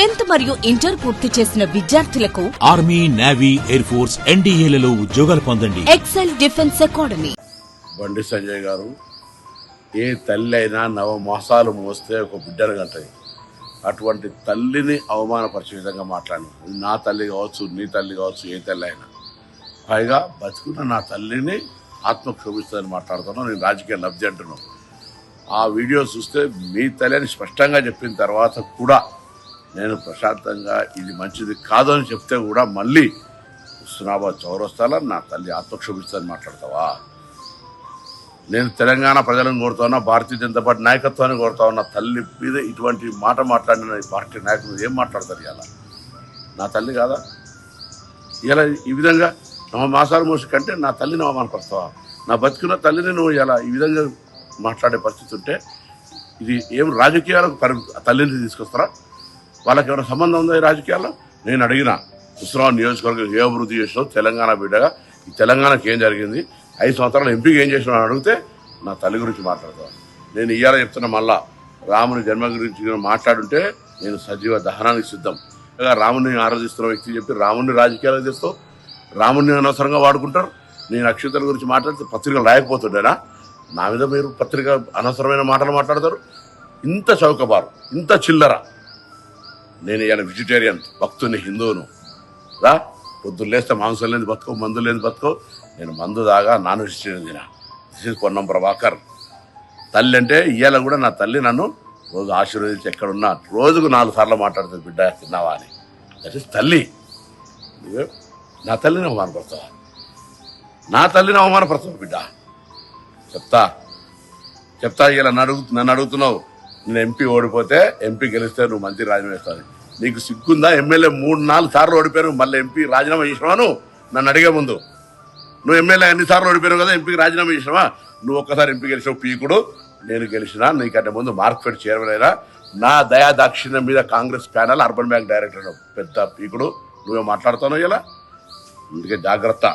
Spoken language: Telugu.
టెన్త్ మరియు ఇంటర్ పూర్తి చేసిన విద్యార్థులకు ఆర్మీ నేవీ ఎయిర్ ఫోర్స్ ఎన్డీఏలలో ఉద్యోగాలు పొందండి. Excel defence academy. Bandi Sanjay garu ఏ తల్లి అయినా నవ మాసాలు మోస్తే ఒక బిడ్డను కంటది అటువంటి తల్లిని అవమానపరిచే విధంగా మాట్లాడిన నా తల్లి కావచ్చు నీ తల్లి కావచ్చు ఏ తల్లి అయినా. పైగా బతుకున్న నా తల్లిని ఆత్మ క్షోభిస్తుందని మాట్లాడుతున్నాను నేను రాజకీయ లబ్ధి అంటున్నాను ఆ వీడియో చూస్తే మీ తల్లి అని స్పష్టంగా చెప్పిన తర్వాత కూడా నేను ప్రశాంతంగా ఇది మంచిది కాదు అని చెప్తే కూడా మళ్ళీ హుస్నాబాద్ చౌరస్తాలో నా తల్లి ఆత్మక్షోభిస్తుందని మాట్లాడతావా? నేను తెలంగాణ ప్రజలను కోరుతా ఉన్నా భారతీయ జనతా పార్టీ నాయకత్వాన్ని కోరుతా ఉన్నా తల్లి మీద ఇటువంటి మాట మాట్లాడిన ఈ పార్టీ నాయకులు ఏం మాట్లాడతారు ఇలా నా తల్లి కాదా? ఇలా ఈ విధంగా నవ మాసాలు మోసి కంటే నా తల్లిని అవమానపరుస్తావా? నా బతుకున్న తల్లిని నువ్వు ఇలా ఈ విధంగా మాట్లాడే పరిస్థితి ఉంటే ఇది ఏం రాజకీయాలకు పరి తల్లిని తీసుకొస్తారా? వాళ్ళకి ఏమైనా సంబంధం ఉందా ఈ రాజకీయాల్లో? నేను అడిగిన హుస్రాబాద్ నియోజకవర్గం ఏ అభివృద్ధి చేసినావు తెలంగాణ బిడ్డగా ఈ తెలంగాణకి ఏం జరిగింది? ఐదు సంవత్సరాలు ఎంపీకి ఏం చేసినా అడిగితే నా తల్లి గురించి మాట్లాడతాను నేను ఇయ్యాల చెప్తున్నా మళ్ళా రాముని జన్మ గురించి మాట్లాడుంటే నేను సజీవ దహనానికి సిద్ధం. ఇలా రాముని ఆరాధిస్తున్న వ్యక్తి చెప్పి రాముని రాజకీయాలకు తెస్తావు రాముని అనవసరంగా వాడుకుంటారు? నేను అక్షతల గురించి మాట్లాడితే పత్రికలు రాయకపోతుండేనా? నా మీద మీరు పత్రిక అనవసరమైన మాటలు మాట్లాడతారు? ఇంత చౌకబారు ఇంత చిల్లర. నేను ఇలా వెజిటేరియన్ భక్తుని హిందువును. రా పొద్దున్న లేస్తే మాంసం లేని బతుకో మందు లేని బతుకో. నేను మందు దాగా నాన్ వెజిటేరియన్ తినా. This is Ponnam Prabhakar. తల్లి అంటే ఇవాళ కూడా నా తల్లి నన్ను రోజు ఆశీర్వదించి ఎక్కడున్నా రోజుకు నాలుగు సార్లు మాట్లాడుతుంది బిడ్డ తిన్నావా అని. దట్ ఇస్ తల్లి. నా తల్లిని అవమానపడతావా నా తల్లిని అవమానపడతావు బిడ్డ? చెప్తా. చెప్తా ఇలా నన్ను నన్ను అడుగుతున్నావు. నేను ఎంపీ ఓడిపోతే ఎంపీ గెలిస్తే నువ్వు మంత్రి రాజీనామా ఇస్తాను నీకు సిగ్గుందా? ఎమ్మెల్యే మూడు నాలుగు సార్లు ఓడిపోయాను మళ్ళీ ఎంపీ రాజీనామా చేసినావాను? నన్ను అడిగే ముందు. నువ్వు ఎమ్మెల్యే అన్ని సార్లు ఓడిపోయావు కదా ఎంపీకి రాజీనామా చేసినావా? నువ్వు ఒక్కసారి ఎంపీ గెలిచావు పీకుడు. నేను గెలిచినా నీకంటే ముందు మార్కెట్ చైర్మన్ అయినా నా దయా దాక్షిణ్యం మీద Congress panel urban bank director పెద్ద పీకుడు. నువ్వే మాట్లాడుతాను ఇలా? అందుకే జాగ్రత్త.